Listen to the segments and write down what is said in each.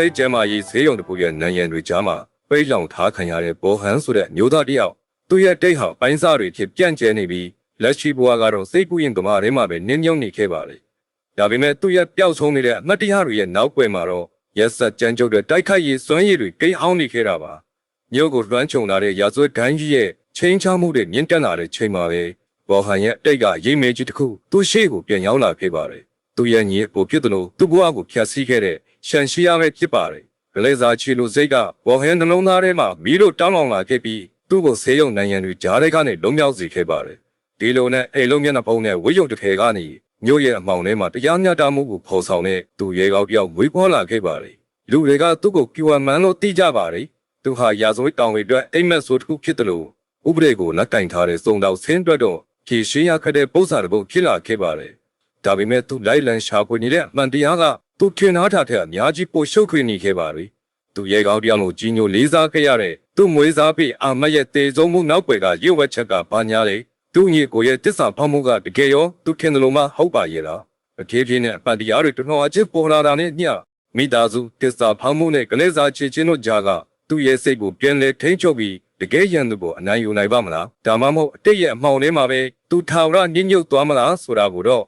စိတ်ကျမ်းမာရေးဈေးရုံတစ်ခုရဲ့နံရံတွေကြားမှာပိတ်လောင်ထားခံရတဲ့ဘောဟန်ဆိုတဲ့မျိုးသားတစ်ယောက်သူ့ရဲ့တိတ်ဟာပိုင်းစားတွေဖြစ်ပြန့်ကျဲနေပြီးလက်ရှိဘဝကတော့စိတ်ကူးရင်ကမာထဲမှာပဲနင်းမြုံနေခဲ့ပါလေဒါပေမဲ့သူ့ရဲ့ပျောက်ဆုံးနေတဲ့အမတ်တရားတွေရဲ့နောက်ွယ်မှာတော့ရက်ဆက်ကြမ်းကြုတ်တဲ့တိုက်ခိုက်ရေးစွမ်းရည်တွေကိန်းအောင်နေခဲ့တာပါမြို့ကိုလွှမ်းခြုံလာတဲ့ရာဇဝတ်ဂိုင်းကြီးရဲ့ချင်းချောင်းမှုတွေမြင့်တက်လာတဲ့ချိန်မှာပဲဘောဟန်ရဲ့အတိတ်ကရိပ်မဲကြီးတစ်ခုသူ့ရှေ့ကိုပြန်ရောက်လာခဲ့ပါတယ်သူ့ရဲ့ညီကိုဖြစ်တယ်လို့သူ့ဘဝကိုဖျက်ဆီးခဲ့တဲ့ ရှန်ရှိရပဲဖြစ်ပါတယ်ဂလေဇာချီလိုစိတ်ကဘောဟန်နှလုံးသားထဲမှာမီးတို့တောင်းလောင်လာခဲ့ပြီးသူ့ကိုဆေးရုံနိုင်ရန်တွေကြားထဲကနေလုံမြောက်စေခဲ့ပါတယ်ဒီလိုနဲ့အိမ်လုံးမျက်နှာပုံနဲ့ဝိယုံတစ်ခဲကနေမြို့ရဲ့အမောင်ထဲမှာတရားမျှတမှုကိုဖော်ဆောင်တဲ့သူရဲကောင်းတယောက်မွေးဖွားလာခဲ့ပါတယ်လူတွေကသူ့ကိုကျူဝမ်မန်လို့သိကြပါတယ်သူဟာရာဇဝတ်တောင်တွေအတွက်အိမ်မက်ဆိုတစ်ခုဖြစ်တယ်လို့ဥပဒေကိုလက်ကင်ထားတဲ့စုံတော်ဆင်းအတွက်တော့ဖြည့်ရှင်းရခဲ့တဲ့ပုံစံတစ်ပုဒ်ဖြစ်လာခဲ့ပါတယ်ဒါပေမဲ့သူလိုက်လံရှာဖွေနေတဲ့အမှန်တရားက သူထင်ထားတာထက်အများကြီးပိုရှုပ်ထွေးနေခဲ့ပါပြီသူရဲကောင်းတယောက်လိုကြီးညိုလေးစားခဲ့ရတဲ့သူ့မွေးစားပြီးအာမတ်ရဲ့တေဆုံးမှုနောက်ွယ်ကရုပ်ဝက်ချက်ကဘာညာလေသူ့ညီကိုရဲ့တစ္ဆာဖောက်မှုကတကယ်ရောသူထင်တယ်လို့မှဟုတ်ပါရဲ့လားအထေးပြင်းနဲ့အပတ်တရားတွေတော်တော်အချစ်ပေါ်လာတာနဲ့ညမိသားစုတစ္ဆာဖောက်မှုနဲ့ကလေးစားချေချင်းတို့ကြားကသူ့ရဲ့စိတ်ကိုပြန်လဲထိန်းချုပ်ပြီးတကယ်ရန်သူကိုအနိုင်ယူနိုင်ပါမလားဒါမှမဟုတ်အတိတ်ရဲ့အမှောင်ထဲမှာပဲသူထာဝရညှဉ်းညုပ်သွားမလားဆိုတာကိုတော့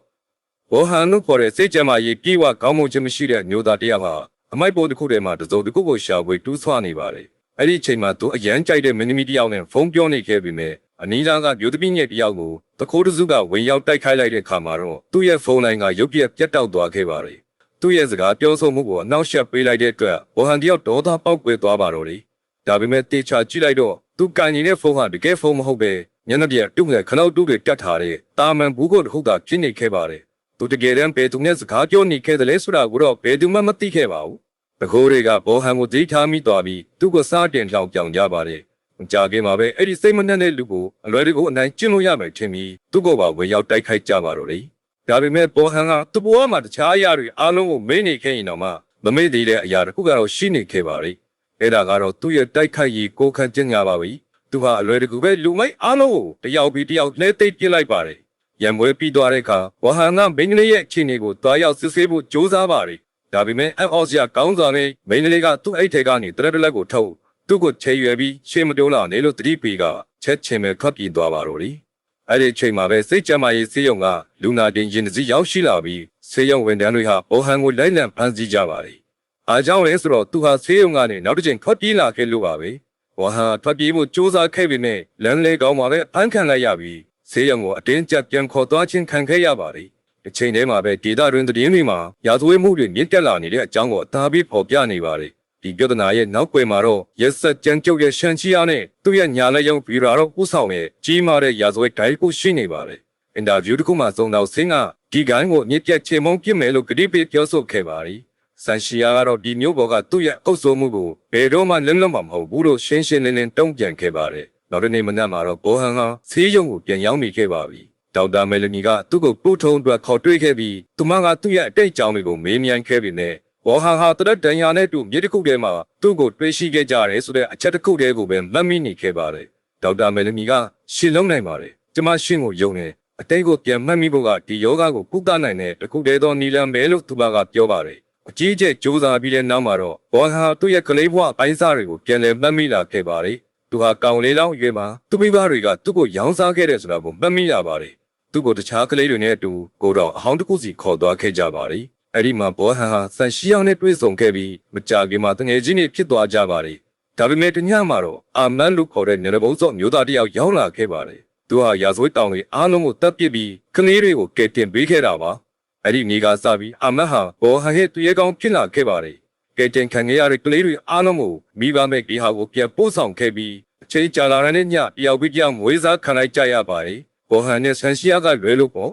ဘောဟန်လို့ခေါ်တဲ့စိတ်ကြမ်းမာရေးပြေဝကောင်းမှုခြင်းမရှိတဲ့မျိုးသားတစ်ယောက်ဟာအမိုက်ပေါ်တစ်ခုထဲမှာတစုံတစ်ခုကိုရှာဖွေတူးဆွနေပါတယ်အဲ့ဒီအချိန်မှာသူအရန်ကြိုက်တဲ့မင်းသမီးတစ်ယောက်နဲ့ဖုန်းပြောနေခဲ့ပြီမဲ့အနီးနားကမျိုးသမီးငယ်တစ်ယောက်ကိုတခိုးတစုကဝင်ရောက်တိုက်ခိုက်လိုက်တဲ့အခါမှာတော့သူ့ရဲ့ဖုန်းလိုင်းကရုတ်ပြက်ပြတ်တောက်သွားခဲ့ပါတယ်သူ့ရဲ့စကားပြောဆိုမှုကိုအနောက်ရှက်ပေးလိုက်တဲ့အတွက်ဘောဟန်တယောက်ဒေါသပေါက်ကွဲသွားပါတော့တယ်ဒါပေမဲ့တေချာကြည့်လိုက်တော့သူကန်နေတဲ့ဖုန်းဟာတကယ်ဖုန်းမဟုတ်ပဲညနေပြက်တုံးတဲ့ခနောက်တူးတွေတက်ထားတဲ့တာမန်ဘူးကိုတစ်ခုသာဖြစ်နေခဲ့ပါတယ် သူတကယ်တမ်းဘယ်သူနဲ့စကားပြောနေခဲ့တယ်လဲဆိုတာကိုတော့ဘယ်သူမှမသိခဲ့ပါဘူးတကိုးတွေကဘောဟန်ကိုဒိထားမိသွားပြီးသူ့ကိုစားတင်ထောင်ပြောင်ကြပါတယ်မကြခင်မှာပဲအဲ့ဒီစိတ်မနှက်တဲ့လူကိုအလွယ်တကူအနိုင်ကျင့်လို့ရမယ်ထင်ပြီးသူ့ကိုပါဝင်ရောက်တိုက်ခိုက်ကြပါတော့တယ်ဒါပေမဲ့ဘောဟန်ကသူ့ဘဝမှာတခြားအရာတွေအားလုံးကိုမေ့နေခဲ့ရင်တော့မှမမေ့သေးတဲ့အရာတစ်ခုကတော့ရှိနေခဲ့ပါလေအဲ့ဒါကတော့သူ့ရဲ့တိုက်ခိုက်ရေးကိုခံကျင့်ကြပါပြီသူဟာအလွယ်တကူပဲလူမိုက်အားလုံးကိုတယောက်ပြီးတယောက်နှဲသိပ်ပြစ်လိုက်ပါတယ် ရံမွေးပြီးသွားတဲ့အခါဝဟန်ကမင်းကလေးရဲ့အခြေအနေကိုတွားရောက်စစ်ဆေးဖို့ကြိုးစားပါတယ်ဒါပေမဲ့အအော့စရာကောင်းစွာနဲ့မင်းကလေးကသူ့အိတ်ထဲကနေတရက်တလက်ကိုထုတ်သူ့ကိုချေရွယ်ပြီးရှေ့မတိုးလာနေလို့တတိပီကချက်ချင်းပဲထွက်ပြေးသွားပါတော့တယ်အဲ့ဒီအချိန်မှာပဲစိတ်ကြမ်းမာရေးဆေးရုံကလူနာတင်ရင်တစ်စီးရောက်ရှိလာပြီးဆေးရုံဝန်ထမ်းတွေဟာဘောဟန်ကိုလိုက်လံဖမ်းဆီးကြပါတယ်အားကြောင့်လဲဆိုတော့သူဟာဆေးရုံကနေနောက်တစ်ချိန်ထွက်ပြေးလာခဲ့လို့ပါပဲဘောဟန်ထွက်ပြေးဖို့စူးစမ်းခဲ့ပေမဲ့လမ်းလေကောင်းမှာပဲအဖမ်းခံလိုက်ရပြီး ဆေးရုံကိုအတင်းကျပ်ပြန်ခေါ်သွားခြင်းခံခဲ့ရပါတယ်တစ်ချိန်တည်းမှာပဲဒေတာတွင်သတင်းတွေမှာရာဇဝတ်မှုတွေမြင့်တက်လာနေတဲ့အကြောင်းကိုအသာပြီးဖော်ပြနေပါတယ်ဒီပြဿနာရဲ့နောက်ွယ်မှာတော့ရက်ဆက်ကြမ်းကြုတ်ရဲ့ရှန်ချီယာနဲ့သူ့ရဲ့ညာလက်ယုံဗီရာတော့ဥဆောင်ရဲ့ကြီးမားတဲ့ရာဇဝတ်ဒိုင်ကိုရှိနေပါတယ်အင်တာဗျူးတစ်ခုမှစုံတော့ဆင်းကဒီကိုင်းကိုမြစ်ပြတ်ချေမုံပြစ်မယ်လို့ကတိပေးပြောဆိုခဲ့ပါတယ်ဆန်ရှီယာကတော့ဒီမျိုးပေါ်ကသူ့ရဲ့အုပ်စိုးမှုကိုဘယ်တော့မှလင်းလွတ်မှာမဟုတ်ဘူးလို့ရှင်းရှင်းလင်းလင်းတုံ့ပြန်ခဲ့ပါတယ် နောက်တစ်နေ့မနက်မှာတော့ဘောဟန်ကဆေးရုံကိုပြန်ရောက်နေခဲ့ပါပြီဒေါက်တာမယ်လနီကသူ့ကိုပို့ထုံးအတွက်ခေါ်တွေ့ခဲ့ပြီးသူမကသူ့ရဲ့အတိတ်အကြောင်းတွေကိုမေးမြန်းခဲ့ပြီးနဲ့ဘောဟန်ဟာတရက်ဒဏ်ရာနဲ့တူမြေတစ်ခုထဲမှာသူ့ကိုတွေ့ရှိခဲ့ကြတယ်ဆိုတဲ့အချက်တစ်ခုတည်းကိုပဲမှတ်မိနေခဲ့ပါတယ်ဒေါက်တာမယ်လနီကရှင်းလုံးနိုင်ပါတယ်ကျမရှင်းကိုယုံတယ်အတိတ်ကိုပြန်မှတ်မိဖို့ကဒီယောဂကိုကုသနိုင်တဲ့တစ်ခုတည်းသောနီလန်ပဲလို့သူမကပြောပါတယ်အကြီးကျယ်စူးစမ်းပြီးတဲ့နောက်မှာတော့ဘောဟန်ဟာသူ့ရဲ့ကလေးဘဝအပိုင်းစားတွေကိုပြန်လည်မှတ်မိလာခဲ့ပါတယ် သူဟာကောင်လေးလောင်းရွေးမှာသူ့မိဘတွေကသူ့ကိုရောင်းစားခဲ့တယ်ဆိုတာကိုမှတ်မိရပါတယ်သူ့ကိုတခြားကလေးတွေနဲ့အတူကိုတော့အဟောင်းတစ်ခုစီခေါ်သွားခဲ့ကြပါတယ်အဲ့ဒီမှာဘောဟန်ဟာဆန်ရှီယောင်နဲ့တွေ့ဆုံခဲ့ပြီးမကြခင်မှာတငယ်ချင်းတွေဖြစ်သွားကြပါတယ်ဒါပေမဲ့တညမှာတော့အာမန်လို့ခေါ်တဲ့နေရဘုံစော့မျိုးသားတစ်ယောက်ရောက်လာခဲ့ပါတယ်သူဟာရာဇဝတ်တောင်တွေအားလုံးကိုတပ်ပစ်ပြီးကလေးတွေကိုကယ်တင်ပေးခဲ့တာပါအဲ့ဒီနေကစပြီးအာမန်ဟာဘောဟန်ရဲ့သူရဲကောင်းဖြစ်လာခဲ့ပါတယ် ကယ်တင်ခံခဲ့ရတဲ့ကလေးတွေအားလုံးကိုမိဘမဲ့ဒီဟာကိုပြန်ပို့ဆောင်ခဲ့ပြီးအချိန်ကြာလာတဲ့ညတယောက်ပြီးတယောက်မွေးစားခံလိုက်ကြရပါတယ်ဘောဟန်နဲ့ဆန်ရှီယာကလွဲလို့ပေါ့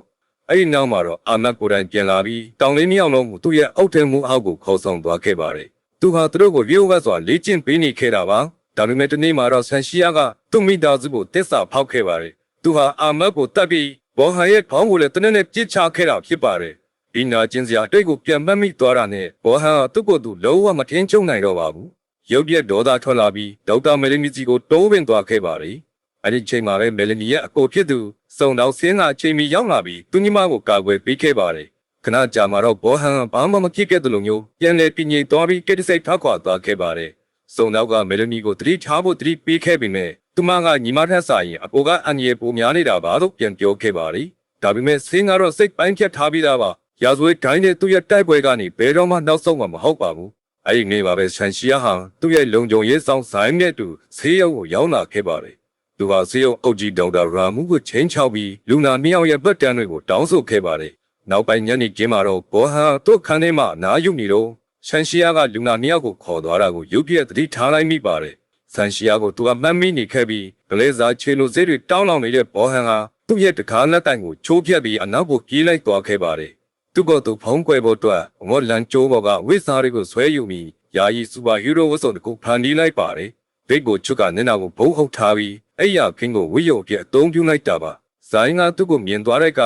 အဲ့ဒီနောက်မှာတော့အာမတ်ကိုယ်တိုင်ပြန်လာပြီးတောင်လေးမြောက်လုံးကိုသူ့ရဲ့အုတ်ထဲမှုအောက်ကိုခေါ်ဆောင်သွားခဲ့ပါတယ်သူဟာသူတို့ကိုရိုးဝတ်စွာလေ့ကျင့်ပေးနေခဲ့တာပါဒါပေမဲ့ဒီနေ့မှာတော့ဆန်ရှီယာကသူ့မိသားစုကိုတစ္ဆာဖောက်ခဲ့ပါတယ်သူဟာအာမတ်ကိုတတ်ပြီးဘောဟန်ရဲ့ခေါင်းကိုလည်းတနက်နဲ့ပြစ်ချခဲ့တာဖြစ်ပါတယ် ဒီနာကျင်စရာအတိတ်ကိုပြန်မှတ်မိသွားတာနဲ့ဘောဟန်ကသူ့ကိုယ်သူလုံးဝမထင်းချုံနိုင်တော့ပါဘူးရုပ်ပြက်ဒေါသထွက်လာပြီးဒေါက်တာမယ်လီမီစီကိုတိုးဝင်သွားခဲ့ပါတယ်အဲ့ဒီချိန်မှာပဲမယ်လီနီရဲ့အကိုဖြစ်သူစုံတော်ဆင်းကအချိန်မီရောက်လာပြီးသူညီမကိုကာကွယ်ပေးခဲ့ပါတယ်ခဏကြာမှတော့ဘောဟန်ကဘာမှမဖြစ်ခဲ့တယ်လို့မျိုးပြန်လဲပြင်းငိမ်သွားပြီးကက်တစိတ်ထောက်ခွာသွားခဲ့ပါတယ်။စုံနောက်ကမယ်လနီကိုတတိထားဖို့တတိပေးခဲ့ပေမဲ့သူမကညီမထက်စာရင်အကိုကအန်ရီပိုများနေတာပါလို့ပြန်ပြောခဲ့ပါတယ်။ဒါပေမဲ့ဆင်းကတော့စိတ်ပိုင်းဖြတ်ထားပြီးသားပါ။ ရာဇဝဲတိုင်းနဲ့သူ့ရဲ့တိုက်ပွဲကနေဘယ်တော့မှနောက်ဆုံးမှာမဟုတ်ပါဘူး။အဲ့ဒီနေ့ပါပဲဆန်ရှီယာဟာသူ့ရဲ့လုံခြုံရေးဆောင်ဇိုင်းနဲ့တူဆေးရုံကိုရောက်လာခဲ့ပါတယ်။သူဟာစေယုံအုပ်ကြီးဒေါက်တာရာမူကိုချင်းချောက်ပြီးလူနာမြောင်ရဲ့ပတ်တန်းတွေကိုတောင်းဆိုခဲ့ပါတယ်။နောက်ပိုင်းညနေခင်းမှာတော့ဘောဟာသူ့ခန်းထဲမှာနားယူနေတော့ဆန်ရှီယာကလူနာမြောက်ကိုခေါ်သွားတာကိုရုပ်ပြက်သတိထားလိုက်မိပါတယ်။ဆန်ရှီယာကိုသူကမှတ်မိနေခဲ့ပြီးဂလဲဇာချေလိုစေးတွေတောင်းလောင်နေတဲ့ဘောဟန်ကသူ့ရဲ့တကားလက်တိုင်ကိုချိုးပြက်ပြီးအနောက်ကိုပြေးလိုက်သွားခဲ့ပါတယ်။ သူကသူဖုံးကွယ်ဖို့အတွက်ငေါလန်ကျိုးဘော်ကဝိစားတွေကိုဆွဲယူပြီးယာယီစူပါဟီးရိုးဝတ်စုံတစ်ခုဖန်တီးလိုက်ပါတယ်။ဘိတ်ကိုချွတ်ကနင်းနာကိုဘုံဟုတ်ထားပြီးအဲ့ရခင်းကိုဝိယုံပြအသုံးပြုလိုက်တာပါဇိုင်းကသူ့ကိုမြင်သွားတဲ့က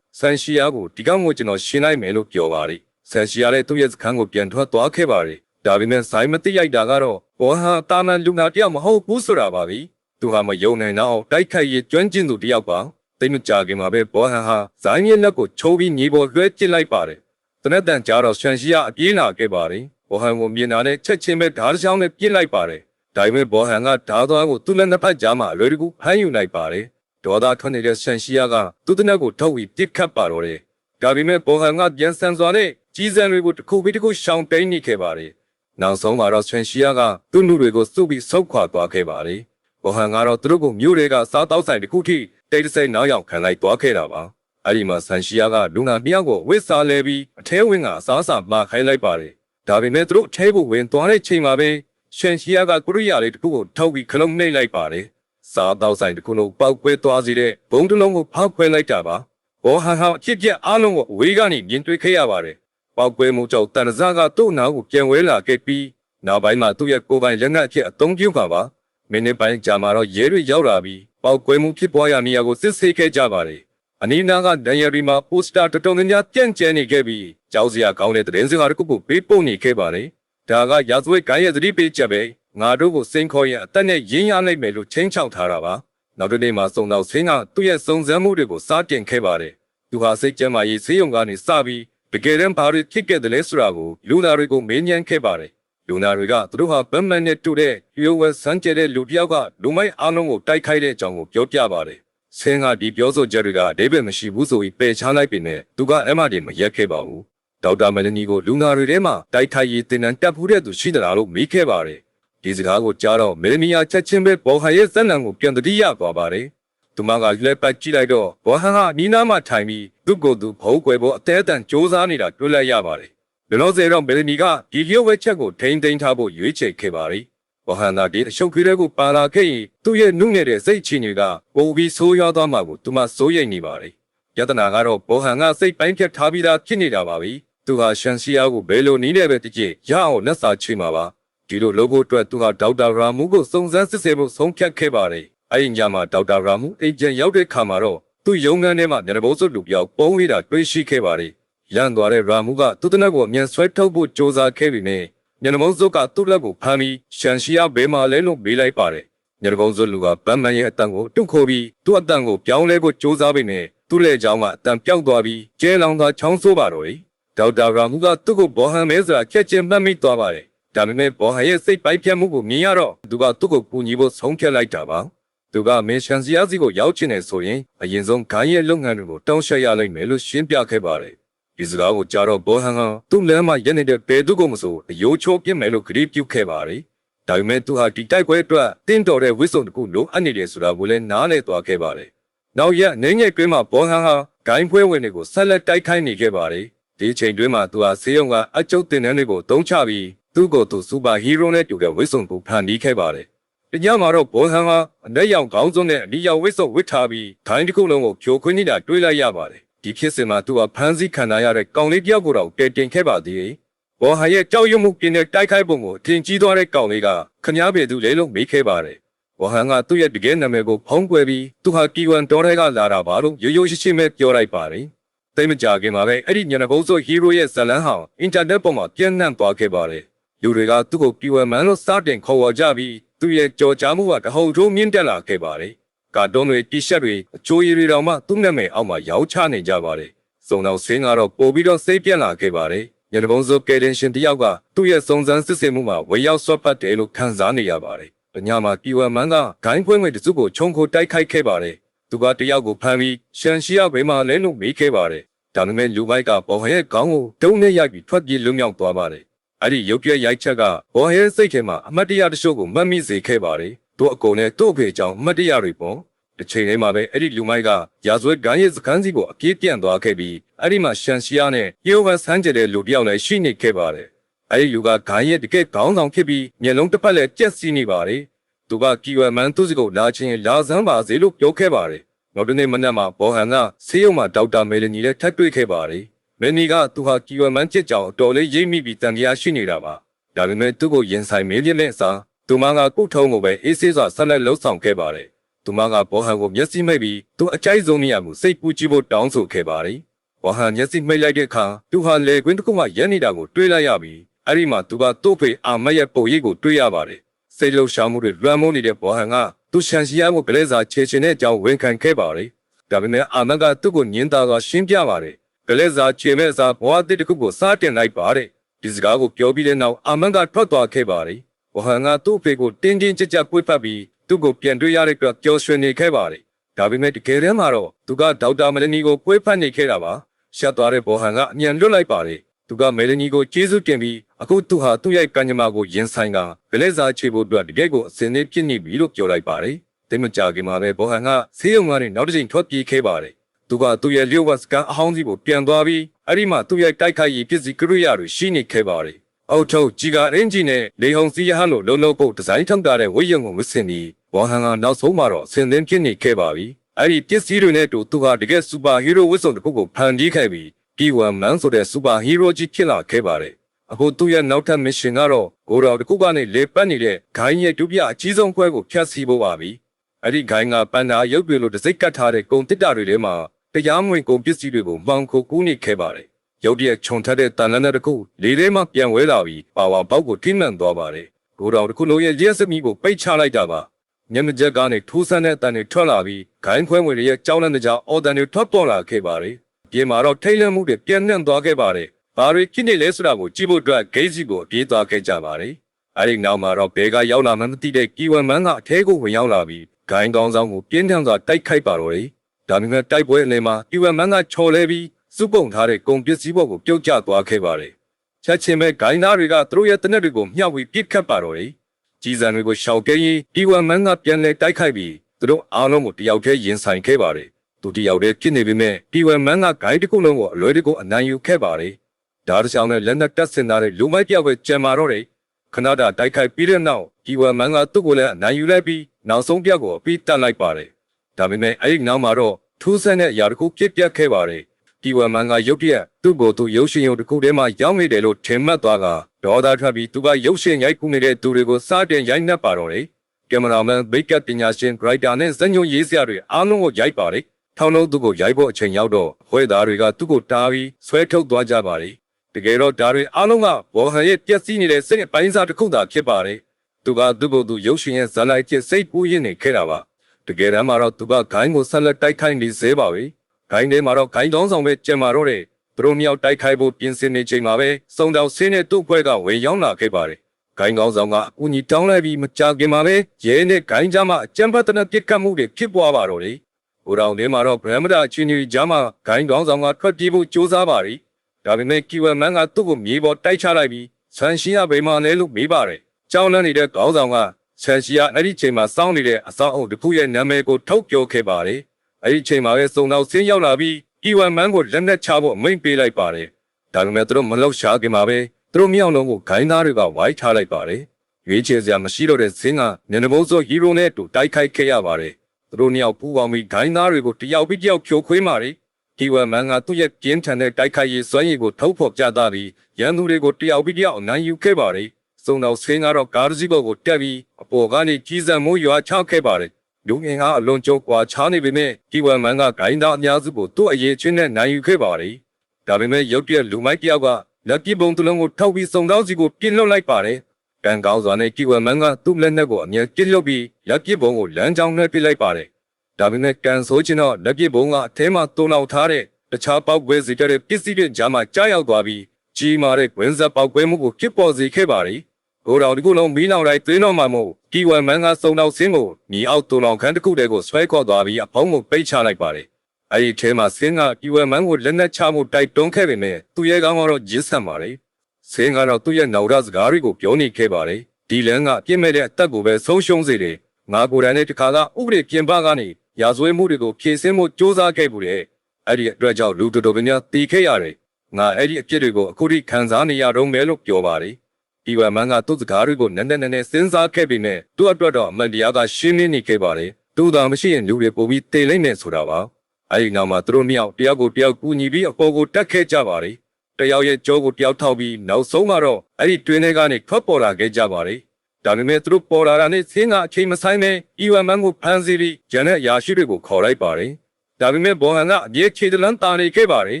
ဆန်ရှီယာကိုဒီကောင်ကိုကျွန်တော်ရှင်းလိုက်မယ်လို့ပြောပါတယ်ဆန်ရှီယာလည်းသူ့ရဲ့စခန်းကိုပြန်ထွက်သွားခဲ့ပါတယ်ဒါပေမဲ့ဇိုင်းမသိရိုက်တာကတော့ဘောဟာတာမန်လူနာတယောက်မဟုတ်ဘူးဆိုတာပါပဲသူဟာမယုံနိုင်တော့တိုက်ခိုက်ရေးကျွမ်းကျင်သူတယောက်ပါ တိတ်မကြခင်မှာပဲဘောဟန်ဟာဇိုင်းရဲ့လက်ကိုချိုးပြီးညီပေါ်လွှဲကျစ်လိုက်ပါတယ်တနက်တန်ကြတော့ဆန်ရှီယာအပြေးလာခဲ့ပါတယ်ဘောဟန်ကိုမြင်တာနဲ့ချက်ချင်းပဲဓာတ်ချောင်းနဲ့ပြစ်လိုက်ပါတယ်ဒါပေမဲ့ဘောဟန်ကဓာတ်သွားကိုသူ့လက်နှစ်ဖက်ကြားမှာအလွယ်တကူဖမ်းယူလိုက်ပါတယ်။ဒေါသထွက်နေတဲ့ဆန်ရှီယာကသူ့တနက်ကိုထုတ်ပြီးပြစ်ခတ်ပါတော့တယ်။ဒါပေမဲ့ဘောဟန်ကပြန်ဆန်စွာနဲ့ကြီးစံတွေကိုတစ်ခုပြီးတစ်ခုရှောင်တိန်နေခဲ့ပါတယ်။နောက်ဆုံးမှာတော့ဆန်ရှီယာကသူ့လူတွေကိုစုပ်ပြီးဆုတ်ခွာသွားခဲ့ပါတယ်။ဘောဟန်ကတော့သူတို့ကိုမြို့တွေကစားတောက်ဆိုင်တစ်ခုထိ တိတ်တဆိတ်နောက်ရောက်ခံလိုက်သွားခဲ့တာပါ။အဲဒီမှာဆန်ရှီယာကလူနာတစ်ယောက်ကိုဝစ်စားလဲပြီးအထဲဝင်ကအစားအစာမှာခိုင်းလိုက်ပါတယ်။ဒါပေမဲ့သူတို့အထဲကိုဝင်သွားတဲ့ချိန်မှာပဲရှန်ရှီယာကကုရိယာလေးတစ်ခုကိုထောက်ပြီးခလုံးနှိပ်လိုက်ပါတယ်။စားတော့ဆိုင်တစ်ခုလုံးပောက်ကွဲသွားစေတဲ့ဘုံတစ်လုံးကိုဖောက်ခွဲလိုက်တာပါ။ဘောဟာဟာအဖြစ်ပြက်အားလုံးကိုအဝေးကနေမြင်တွေ့ခဲ့ရပါတယ်။ပောက်ကွဲမှုကြောင့်တန်ဇာကသူ့နာကိုပြန်ဝဲလာခဲ့ပြီးနောက်ပိုင်းမှာသူ့ရဲ့ကိုယ်ပိုင်လက်နက်အဖြစ်အသုံးပြုမှာပါ။မိနစ်ပိုင်းကြာမှတော့ရဲတွေရောက်လာပြီး ပောက်ကွဲမှုဖြစ်ပွားရာနေရာကိုစစ်ဆေးခဲ့ကြပါတယ်။အနီးနားကဒန်ရီမှာပိုစတာတတုံများပြန့်ကျဲနေခဲ့ပြီးကြောက်စရာကောင်းတဲ့သတင်းစကားတစ်ခုကိုပေးပို့နေခဲ့ပါတယ်။ဒါကရာဇဝတ်ကိုင်းရဲ့သတိပေးချက်ပဲငါတို့ကိုစိန်ခေါ်ရင်အသက်နဲ့ရင်းရလိုက်မယ်လို့ချင်းချောက်ထားတာပါနောက်တစ်နေ့မှာစုံတော့ဆင်းကသူ့ရဲ့စုံစမ်းမှုတွေကိုစတင်ခဲ့ပါတယ်သူဟာစိတ်ကြမ်းမာရေးဆေးရုံကနေစပြီးတကယ်တမ်းဘာတွေဖြစ်ခဲ့တယ်လဲဆိုတာကိုလူနာတွေကိုမေးမြန်းခဲ့ပါတယ် လူနာတွေကသူတို့ဟာဗမန်နဲ့တူတဲ့ရိုးဝဲစမ်းကြဲတဲ့လူတစ်ယောက်ကလူမိုက်အားလုံးကိုတိုက်ခိုက်တဲ့အကြောင်းကိုပြောပြပါတယ်ဆင်းကဒီပြောဆိုချက်တွေကအဓိပ္ပာယ်မရှိဘူးဆိုပြီးပယ်ချလိုက်ပေမဲ့သူကအဲ့မှတည်းမရက်ခဲ့ပါဘူးဒေါက်တာမယ်လနီကိုလူနာတွေထဲမှာတိုက်ခိုက်ရေးတင်တန်းတက်ဖူးတဲ့သူရှိသလားလို့မေးခဲ့ပါတယ်။ဒီစကားကိုကြားတော့မယ်လနီယာချက်ချင်းပဲဘော်ဟန်ရဲ့ဇက်နံကိုပြန်တတိယသွားပါတယ်။သူမကလက်ပတ်ကြည့်လိုက်တော့ဘော်ဟန်ကနီးနားမှာထိုင်ပြီးသူ့ကိုယ်သူဖုံးကွယ်ဖို့အသေးအတန်စူးစမ်းနေတာတွေ့လိုက်ရပါတယ်။ လောလောဆယ်တော့မယ်လနီကဒီလျှို့ဝဲချက်ကိုထိမ့်သိမ်းထားဖို့ရွေးချယ်ခဲ့ပါတယ်။ဘော်ဟန်သာဒီအရှုပ်ခွေးတွေကိုပါလာခဲ့ရင်သူ့ရဲ့နှုတ်နေတဲ့စိတ်ချတွေကပုံပြီးဆိုးရွားသွားမှာကိုသူမစိုးရိမ်နေပါတယ်။ယတနာကတော့ဘောဟန်ကစိတ်ပိုင်းဖြတ်ထားပြီးသားဖြစ်နေတာပါပဲသူဟာရှန်စီယာကိုဘယ်လိုနည်းနဲ့ပဲတကြည်ရအောင်လက်စာချွေမှာပါဒီလိုလုပ်ဖို့အတွက်သူဟာဒေါက်တာရာမူကိုစုံစမ်းစစ်ဆေးဖို့ဆုံးဖြတ်ခဲ့ပါတယ်အဲဒီညမှာဒေါက်တာရာမူအေဂျင့်ရောက်တဲ့ခါမှာတော့သူ့ရုံးခန်းထဲမှာညနေဘုံစုလူပြောက်ပုံးရတာတွေ့ရှိခဲ့ပါတယ် ရန်သွားတဲ့ရာမူကသူ့တနက်ကိုအမြန်ဆွဲထုတ်ဖို့ကြိုးစားခဲ့ပြီးနဲ့ညနေဘုံစုကသူ့လက်ကိုဖမ်းပြီးရှန်စီယာဘေးမှာလဲလို့မေးလိုက်ပါတယ်ညနေဘုံစုလူကဗမ်မန်ရဲ့အတန်ကိုတုတ်ခိုးပြီးသူ့အတန်ကိုပြောင်းလဲဖို့ကြိုးစားပြီးနဲ့သူ့လက်ချောင်းကအတန်ပြောက်သွားပြီးကျဲလောင်သာချောင်းဆိုးပါတော့တယ်ဒေါက်တာရာမူကသူ့ကိုဘောဟန်မဲဆိုတာချက်ချင်းမှတ်မိသွားပါတယ်။ဒါပေမဲ့ဘောဟန်ရဲ့စိတ်ပိုက်ပြတ်မှုကိုမြင်ရတော့သူကသူ့ကိုပူညီဖို့ဆုံးဖြတ်လိုက်တာပါ။သူကမင်းရှန်စီယာစီကိုရောက်ချင်တယ်ဆိုရင်အရင်ဆုံးဂိုင်းရဲ့လုပ်ငန်းတွေကိုတောင်းရှက်ရလိမ့်မယ်လို့ရှင်းပြခဲ့ပါတယ်။ ဒီစကားကိုကြားတော့ဘောဟန်ကသူ့လမ်းမှာရက်နေတဲ့ဘယ်သူကိုမဆိုအယိုးချိုးပြစ်မယ်လို့ကြေပြုခဲ့ပါတယ်။ဒါပေမဲ့သူဟာဒီတိုက်ပွဲအတွက်တင်းတော်တဲ့ဝစ်စုံတစ်ခုလိုအပ်နေတယ်ဆိုတာကိုလည်းနားလည်သွားခဲ့ပါတယ်။နောက်ရက်နေငယ်တွင်းမှာဘောဟန်ဟာဂိုင်းဖွဲဝင်တွေကိုဆက်လက်တိုက်ခိုက်နေခဲ့ပါတယ်။ဒီအချိန်တွင်းမှာသူဟာဆေးရုံကအကျုပ်တင်တန်းတွေကိုတုံးချပြီးသူ့ကိုယ်သူစူပါဟီးရိုးနဲ့တူတဲ့ဝစ်စုံကိုဖန်တီးခဲ့ပါတယ်။ဒီညမှာတော့ဘောဟန်ကအနက်ရောင်ခေါင်းစုံနဲ့အနီရောင်ဝစ်စုံဝစ်ထားပြီးဒိုင်းတစ်ခုလုံးကိုဖြိုခွင်းနေတာတွေ့လိုက်ရပါတယ်။ ဒီဖြစ်စဉ်မှာသူဟာဖမ်းဆီးခံရတဲ့ကောင်လေးတယောက်ကိုတော့တည်တင်ခဲ့ပါသေးတယ်။ဘောဟန်ရဲ့ကြောက်ရွံ့မှုပြင်းတဲ့တိုက်ခိုက်ပုံကိုအထင်ကြီးသွားတဲ့ကောင်လေးကခမားပေသူလေလို့မေးခဲ့ပါတယ်။ဘောဟန်ကသူ့ရဲ့တကယ်နာမည်ကိုဖုံးကွယ်ပြီးသူဟာကီဝန်တော်ထဲကလာတာပါလို့ရိုးရိုးရှင်းရှင်းပဲပြောလိုက်ပါတယ်။တိတ်မကြခင်မှာပဲအဲ့ဒီညနေဘုံဆိုဟီးရိုးရဲ့ဇလန်းဟောင်းအင်တာနက်ပေါ်မှာပြန့်နှံ့သွားခဲ့ပါတယ်လူတွေကသူ့ကိုပြဝဲမန်လို့စတင်ခေါ်ဝေါ်ကြပြီးသူ့ရဲ့ကြော်ကြားမှုကတဟုန်ထိုးမြင့်တက်လာခဲ့ပါတယ် ကာတွန်းတွေတီရှပ်တွေအချိုးရည်တွေတောင်မှသူ့နာမည်အောက်မှာရောင်းချနေကြပါတယ်စုံတော်ဆင်းကတော့ပို့ပြီးတော့စိတ်ပြက်လာခဲ့ပါတယ်ညနေပုံစိုးကယ်တင်ရှင်တယောက်ကသူ့ရဲ့စုံစမ်းစစ်ဆေးမှုမှာဝေရောက်ဆွတ်ပတ်တယ်လို့ခံစားနေရပါတယ်။ညမှာပြည်ဝမန်းကဂိုင်းခွင်းငွေတစုကိုခြုံခိုတိုက်ခိုက်ခဲ့ပါတယ်။သူကတယောက်ကိုဖမ်းပြီးရှန်ရှီယာဘေးမှာလဲလို့မေးခဲ့ပါတယ်။ဒါပေမဲ့လူမိုက်ကပေါ်ဟဲရဲ့ခေါင်းကိုတုံးနဲ့ရိုက်ပြီးထွက်ပြေးလွတ်မြောက်သွားပါတယ်။အဲ့ဒီရုပ်ပြရိုက်ချက်ကပေါ်ဟဲစိတ်ထဲမှာအမတ်တရတချို့ကိုမှတ်မိစေခဲ့ပါတယ်။ သူ့အကုန်နဲ့သူ့အဖေကြောင့်အမတ်တရတွေပေါ့။တစ်ချိန်တည်းမှာပဲအဲ့ဒီလူမိုက်ကရာဇဝတ်ဂိုင်းရဲ့စကန်းစီကိုအပြေးပြန့်သွားခဲ့ပြီးအဲ့ဒီမှာရှန်ရှီယာနဲ့ယေဟောဝါဆန်းကျတဲ့လူတယောက်လည်းရှိနေခဲ့ပါတယ်။အဲ့ဒီလူကဂိုင်းရဲ့တကယ်ခေါင်းဆောင်ဖြစ်ပြီးမျက်လုံးတစ်ဖက်လည်းကြက်စီနေပါတယ်။သူကကီဝမ်မန်သူ့စီကိုလာချင်းလာစမ်းပါစေလို့ပြောခဲ့ပါတယ်။နောက်တနေ့မနက်မှာဘောဟန်ကဆေးရုံမှာဒေါက်တာမေလနီလည်းထပ်တွေ့ခဲ့ပါတယ်။မယ်နီကသူဟာကီဝမ်မန်ချစ်ကြောင်အတော်လေးရိပ်မိပြီးတန်တရားရှိနေတာပါ။ဒါပေမဲ့သူ့ကိုရင်ဆိုင်မေးပြတဲ့အခါ သူမကကုတ်ထုံးကိုပဲအေးဆေးစွာဆက်လက်လှုပ်ဆောင်ခဲ့ပါတယ်။သူမကဘောဟန်ကိုမျက်စိမိတ်ပြီးသူအကြိုက်ဆုံးနေရာကိုစိတ်ပူကြည့်ဖို့တောင်းဆိုခဲ့ပါတယ်။ဘောဟန်မျက်စိမိတ်လိုက်တဲ့အခါသူဟာလေကွင်းတစ်ခုမှရက်နေတာကိုတွေးလိုက်ရပြီးအဲ့ဒီမှာသူကသူ့ဖေအာမတ်ရဲ့ပုံရိပ်ကိုတွေးရပါတယ်။စိတ်လှုပ်ရှားမှုတွေလွှမ်းမိုးနေတဲ့ဘောဟန်ကသူရှန်ရှီယာကိုကလေးစားချေချင်တဲ့အကြောင်းဝန်ခံခဲ့ပါတယ်။ဒါပေမဲ့အာမတ်ကသူ့ကိုညှင်းတာကရှင်းပြပါတယ်။ကလေးစားချေမဲ့စားဘဝအသစ်တစ်ခုကိုစားတင်လိုက်ပါတယ်။ဒီစကားကိုပြောပြီးတဲ့နောက်အာမတ်ကထွက်သွားခဲ့ပါတယ်။ ဘောဟန်ကသူ့ဖေကိုတင်းတင်းကြပ်ကြပ်ပွေ့ဖက်ပြီးသူ့ကိုပြန်တွေ့ရတဲ့အတွက်ကြော်ရွှင်နေခဲ့ပါတယ်။ဒါပေမဲ့တကယ်တမ်းမှာတော့သူကဒေါက်တာမလနီကိုပွေ့ဖက်နေခဲ့တာပါ။ရှက်သွားတဲ့ဘောဟန်ကအမြန်လွတ်လိုက်ပါတယ်။သူကမယ်လနီကိုကျေးဇူးတင်ပြီးအခုသူဟာသူ့ရဲ့ကံကြမ္မာကိုရင်ဆိုင်ကဗလက်စာချေဖို့အတွက်တကယ်ကိုအစင်းလေးဖြစ်နေပြီလို့ပြောလိုက်ပါတယ်။တိတ်မကြခင်မှာပဲဘောဟန်ကဆေးရုံကနေနောက်တစ်ချိန်ထွက်ပြေးခဲ့ပါတယ်။သူကသူ့ရဲ့လျှို့ဝှက်စကန်အဟောင်းစီကိုပြန်သွားပြီးအဲ့ဒီမှာသူ့ရဲ့တိုက်ခိုက်ရေးပစ္စည်းကရိယာတွေရှိနေခဲ့ပါတယ်။ အောက်ထုတ်ကြီးကအင်ဂျင်နဲ့လေဟုံစီးရဟန်းလိုလုံးလုံးပုတ်ဒီဇိုင်းထောက်ထားတဲ့ဝိယုံကိုမစင်ပြီးဘောဟန်ကနောက်ဆုံးမှာတော့အစင်းသင်းဖြစ်နေခဲ့ပါပြီ။အဲ့ဒီပစ္စည်းတွေနဲ့တူသူဟာတကယ်စူပါဟီးရိုးဝတ်စုံတစ်ခုကိုဖန်တီးခဲ့ပြီးပြည်ဝမ်မန်ဆိုတဲ့စူပါဟီးရိုးကြီးဖြစ်လာခဲ့ပါတယ်။အခုသူ့ရဲ့နောက်ထပ်မစ်ရှင်ကတော့ဂိုတော်တစ်ခုကနေလေပတ်နေတဲ့ဂိုင်းရဲ့ဒုတိယအကြီးဆုံးခွဲကိုဖျက်ဆီးဖို့ပါပြီ။အဲ့ဒီဂိုင်းကပန်နာရုပ်တွေလိုတစ်စိတ်ကတ်ထားတဲ့ကုန်တစ်တာတွေထဲမှာတရားမဝင်ကုန်ပစ္စည်းတွေကိုမှောင်ခိုကူးနေခဲ့ပါတယ်။ ရုပ်တရက်ခြုံထက်တဲ့တန်လန်းတဲ့တစ်ခုလေထဲမှာပြန်ဝဲလာပြီးပါဝါပေါက်ကိုထိမှန်သွားပါတယ်။ဂိုတော်တစ်ခုလုံးရဲ့ရက်စမီကိုပိတ်ချလိုက်တာပါ။ညမချက်ကနေထိုးဆန်းတဲ့အတန်တွေထွက်လာပြီးဂိုင်းခွဲငွေတွေရဲ့ကြောင်းလန့်တဲ့ကြောင်အော်တန်တွေထွက်ပေါ်လာခဲ့ပါတယ်။ပြေမှာတော့ထိတ်လန့်မှုတွေပြန်နှံ့သွားခဲ့ပါတယ်။ဘာတွေဖြစ်နေလဲဆိုတာကိုကြည့်ဖို့အတွက်ဂိတ်စီကိုပြေးသွားခဲ့ကြပါတယ်။အဲဒီနောက်မှာတော့ဘဲကရောက်လာမှမသိတဲ့ကီဝမ်မန်ကအထဲကိုဝင်ရောက်လာပြီးဂိုင်းကောင်းဆောင်ကိုပြင်းထန်စွာတိုက်ခိုက်ပါတော့တယ်။ဒါပေမဲ့တိုက်ပွဲအလယ်မှာကီဝမ်မန်ကချော်လဲပြီး စုပုံထားတဲ့ကုန်ပစ္စည်းပေါ်ကိုပြုတ်ကျသွားခဲ့ပါတယ်။ချက်ချင်းပဲဂိုင်းသားတွေကသူတို့ရဲ့တနက်တွေကိုမြှောက်ပြီးပြစ်ခတ်ပါတော့တယ်။ကြီးစံတွေကိုရှောင်ကဲရင်ကီဝမ်မန်ကပြန်လဲတိုက်ခိုက်ပြီးသူတို့အားလုံးကိုတယောက်တည်းရင်ဆိုင်ခဲ့ပါတယ်။သူတယောက်တည်းဖြစ်နေပေမဲ့ကီဝမ်မန်ကဂိုင်းတစ်ခုလုံးကိုအလွယ်တကူအနိုင်ယူခဲ့ပါတယ်။ဒါတချောင်းနဲ့လက်နက်တပ်ဆင်ထားတဲ့လူမိုက်တယောက်ပဲကြံမာတော့တယ်။ခဏတာတိုက်ခိုက်ပြီးတဲ့နောက်ကီဝမ်မန်ကသူ့ကိုလည်းအနိုင်ယူလိုက်ပြီးနောက်ဆုံးတယောက်ကိုအပြီးတတ်လိုက်ပါတယ်။ဒါပေမဲ့အဲ့ဒီနောက်မှာတော့ထူးဆန်းတဲ့အရာတစ်ခုဖြစ်ပျက်ခဲ့ပါတယ်။ ကီဝမ်မန်ကရုတ်တရက်သူ့ကိုသူရုပ်ရှင်ရုံတစ်ခုထဲမှာရောက်နေတယ်လို့ထင်မှတ်သွားကဒေါသထွက်ပြီးသူကရုပ်ရှင်ရိုက်ကူးနေတဲ့သူတွေကိုစတင်ရိုက်နှက်ပါတော့တယ်။ကင်မရာမန်ဘေကပ်ပညာရှင်ဂရိုက်တာနဲ့ဇက်ညွန်ရေးစရာတွေအားလုံးကိုရိုက်ပါတယ်။ထောင်လုံးသူ့ကိုရိုက်ဖို့အချိန်ရောက်တော့ခွဲသားတွေကသူ့ကိုတားပြီးဆွဲထုတ်သွားကြပါတယ်။တကယ်တော့ဒါတွေအားလုံးကဘောဟန်ရဲ့ပျက်စီးနေတဲ့စိတ်ပိုင်းစားတစ်ခုသာဖြစ်ပါတယ်။သူကသူ့ကိုယ်သူရုပ်ရှင်ရဲ့ဇာတ်လိုက်ချက်စိတ်ပူးရင်းနေခဲ့တာပါ။တကယ်တမ်းမှာတော့သူကဂိုင်းကိုဆက်လက်တိုက်ခိုက်နေသေးပါပဲ။ ဂိုင်းထဲမှာတော့ဂိုင်းတောင်းဆောင်ပဲကျန်မာတော့တယ်။သူတို့မြောက်တိုက်ခိုက်ဖို့ပြင်ဆင်နေချိန်မှာပဲစုံတောင်ဆင်းတဲ့သူ့ဘွဲကဝင်ရောက်လာခဲ့ပါတယ်။ဂိုင်းကောင်းဆောင်ကအကူကြီးတောင်းလိုက်ပြီးမကြခင်မှာပဲရဲနဲ့ဂိုင်းကြားမှာအကြမ်းဖက်တဲ့ပြစ်ခတ်မှုတွေဖြစ်ပွားပါတော့တယ်။ဟိုတောင်ထဲမှာတော့ဗရမဒအချင်းကြီးကြားမှာဂိုင်းကောင်းဆောင်ကထွက်ပြေးဖို့ကြိုးစားပါရီ။ဒါပေမဲ့ကီဝမ်မန်ကသူ့ကိုမြေပေါ်တိုက်ချလိုက်ပြီးဆန်ရှင်းရဗိမာန်လဲလို့မေးပါတယ်။ကြောင်းလန်းနေတဲ့ကောင်းဆောင်ကဆန်ရှီယာအဲ့ဒီချိန်မှာစောင်းနေတဲ့အဆောင်အုပ်တစ်ခုရဲ့နာမည်ကိုထုတ်ပြောခဲ့ပါတယ်။ အဲ့ဒီချိန်မှာပဲစုံတော့ဆင်းရောက်လာပြီးကီဝမ်မန်ကိုလက်နက်ချဖို့အမိန့်ပေးလိုက်ပါတယ်။ဒါပေမဲ့သူတို့မလောက်ရှားခင်မှာပဲသူတို့မြောက်လုံးကိုဂိုင်းသားတွေကဝိုင်းထားလိုက်ပါတယ်။ရွေးချယ်စရာမရှိတော့တဲ့ဇင်းကညနေမိုးစောဟီးရိုနဲ့တူတိုက်ခိုက်ခဲ့ရပါတယ်။သူတို့နှစ်ယောက်ပူးပေါင်းပြီးဂိုင်းသားတွေကိုတယောက်ပြီးတယောက်ဖြိုခွင်းပါတယ်။ကီဝမ်မန်ကသူ့ရဲ့ပြင်းထန်တဲ့တိုက်ခိုက်ရေးစွမ်းရည်ကိုထုတ်ဖော်ပြသပြီးရန်သူတွေကိုတယောက်ပြီးတယောက်နိုင်ယူခဲ့ပါတယ်။စုံတော်ဆင်းကတော့ကားတစ်စီးပေါ်ကိုတက်ပြီးအပေါ်ကနေကြီးစံမှုရွာချခဲ့ပါတယ်။ လူငင်ကအလွန်ကြိုးကွာချားနေပေမဲ့ကီဝမ်မန်ကဂိုင်းသားအများစုကိုသူ့အရေးချင်းနဲ့နိုင်ယူခဲ့ပါတယ်။ဒါပေမဲ့ရုတ်တရက်လူမိုက်တယောက်ကလက်ပစ်ပုံတစ်လုံးကိုထောက်ပြီးစုံတော်စီကိုပြစ်လွတ်လိုက်ပါတယ်။ကံကောင်းစွာနဲ့ကီဝမ်မန်ကသူ့လက်နက်ကိုအမြဲပြစ်လွတ်ပြီးလက်ပစ်ပုံကိုလမ်းကြောင်းနဲ့ပစ်လိုက်ပါတယ်။ဒါပေမဲ့ကန်ဆိုးချင်းတော့လက်ပစ်ပုံကအထဲမှာတုံလောက်ထားတဲ့တခြားပေါက်ကွဲစေတဲ့ပစ္စည်းတွေကြားမှာကြားရောက်သွားပြီးကြီးမားတဲ့ဝင်ဆက်ပေါက်ကွဲမှုကိုဖြစ်ပေါ်စေခဲ့ပါတယ်။ ဟိုတော်ဒီကုလုံးမီးလောင်တိုင်းသွင်းတော့မှမို့ကီဝမ်မန်ကစုံတော်ဆင်းကိုညီအောက်တူလောင်ခန်းတစ်ခုတည်းကိုဆွဲခေါ်သွားပြီးအဖုံးကိုပိတ်ချလိုက်ပါတယ်။အဲဒီထဲမှာဆင်းကကီဝမ်မန်ကိုလက်နက်ချမှုတိုက်တွန်းခဲ့ပေမဲ့သူ့ရဲ့ကောင်းကတော့ရစ်ဆန်ပါတယ်။ဆင်းကတော့သူ့ရဲ့နောက်ရစကားတွေကိုပြောနေခဲ့ပါတယ်။ဒီလန်ကအပြစ်မဲ့တဲ့အသက်ကိုပဲဆုံးရှုံးစေတယ်။ငါကိုယ်တိုင်နဲ့တခါကဥပဒေပြင်ပကနေရာဇဝဲမှုတွေကိုဖြေရှင်းမှုစ조사ခဲ့မှုတဲ့အဲ့ဒီအတွက်ကြောင့်လူတော်တော်များများတီးခဲ့ရတယ်။ငါအဲ့ဒီအပြစ်တွေကိုအခုထိခံစားနေရတော့မယ်လို့ပြောပါတယ်။ ဒီဝမ်မန်ကသူ့စကားတွေကိုနက်နက်နဲနဲစဉ်းစားခဲ့ပြီးနဲ့သူ့အတွက်တော့အမှန်တရားကရှင်းလင်းနေခဲ့ပါတယ်။သူသာမရှိရင်လူတွေပုံပြီးတေလိမ့်နေဆိုတာပါ။အဲ့ဒီနောက်မှာသူတို့မြောက်တယောက်ကိုတယောက်ကူညီပြီးအပေါ်ကိုတက်ခဲ့ကြပါတယ်။တယောက်ရဲ့ကြောကိုတယောက်ထောက်ပြီးနောက်ဆုံးကတော့အဲ့ဒီတွင်းထဲကနေထွက်ပေါ်လာခဲ့ကြပါတယ်။ဒါပေမဲ့သူတို့ပေါ်လာတာနဲ့ဆင်းကအချိန်မဆိုင်ပဲအီဝမ်မန်ကိုဖမ်းဆီးပြီးဂျန်တဲ့အရာရှိတွေကိုခေါ်လိုက်ပါတယ်။ဒါပေမဲ့ဘောဟန်ကအပြည့်ချေတလန်းတာနေခဲ့ပါတယ်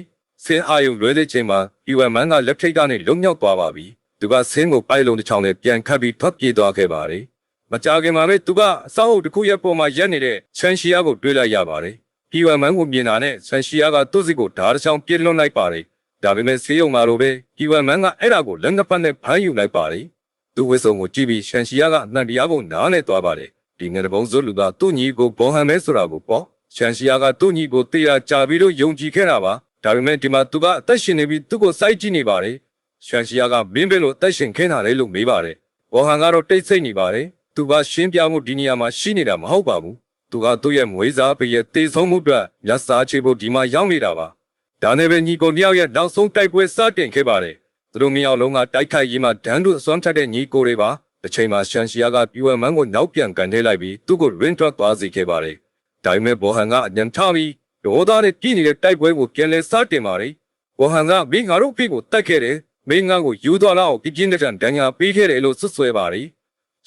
။ဆင်းအာယုံလွဲတဲ့ချိန်မှာအီဝမ်မန်ကလက်ထိတ်ကနေလုံမြောက်သွားပါပြီ။ သူကဆင်းကိုပိုက်လုံးတစ်ချောင်းနဲ့ပြန်ခတ်ပြီးထွက်ပြေးသွားခဲ့ပါတယ်။မကြာခင်မှာပဲသူကအစောက်အုပ်တစ်ခုရဲ့ပေါ်မှာရက်နေတဲ့ချန်ရှီယာကိုတွေ့လိုက်ရပါတယ်။အီဝမ်မန်ကိုမြင်တာနဲ့ချန်ရှီယာကသူ့စီကိုဓာတ်တစ်ချောင်းပြစ်လွှတ်လိုက်ပါတယ်။ဒါပေမဲ့ဆေးရုံမှာလိုပဲအီဝမ်မန်ကအဲ့ဒါကိုလက်ငပတ်နဲ့ဖမ်းယူလိုက်ပါတယ်။သူဝစ်စုံကိုကြည့်ပြီးရှန်ရှီယာကအနှံတရားကိုနားနဲ့သွားပါတယ်ဒီငယ်တပုံဇွတ်လူကသူ့ညီကိုဘောဟန်မဲဆိုတာကိုပေါ့ရှန်ရှီယာကသူ့ညီကိုတေးရကြာပြီးတော့ယုံကြည်ခဲ့တာပါဒါပေမဲ့ဒီမှာသူကအသက်ရှင်နေပြီးသူ့ကိုစိုက်ကြည့်နေပါတယ် ရှန်ရှီယာကမင်းပဲလို့အသက်ရှင်ခင်းတာလေလို့မေးပါတယ်ဘောဟန်ကတော့တိတ်ဆိတ်နေပါတယ်သူကရှင်းပြမှုဒီနေရာမှာရှိနေတာမဟုတ်ပါဘူးသူကသူ့ရဲ့မွေးစားပေးရဲ့တေဆုံးမှုအတွက်လက်စားချေဖို့ဒီမှာရောက်နေတာပါဒါနဲ့ပဲညီကိုတယောက်ရဲ့နောက်ဆုံးတိုက်ပွဲစတင်ခဲ့ပါတယ်သူတို့မြောက်လုံးကတိုက်ခိုက်ရေးမှာဒန်းတို့အစွမ်းထက်တဲ့ညီကိုတွေပါတစ်ချိန်မှာရှန်ရှီယာကပြူဝမန်ကိုနောက်ပြန်ကန်ထဲလိုက်ပြီးသူ့ကိုရင်းထွက်သွားစေခဲ့ပါတယ်ဒါပေမဲ့ဘောဟန်ကအညံထားပြီးဒေါသနဲ့ပြည်နေတဲ့တိုက်ပွဲကိုပြန်လဲစတင်ပါတယ်ဘောဟန်ကမင်းငါတို့ဖေကိုတက်ခဲ့တယ် မင်းငါကိုယူသွားလောက်ပြင်းပြင်းထန်ထန်ဒဏ်ရာပေးခဲ့တယ်လို့ဆွဆွဲပါတယ်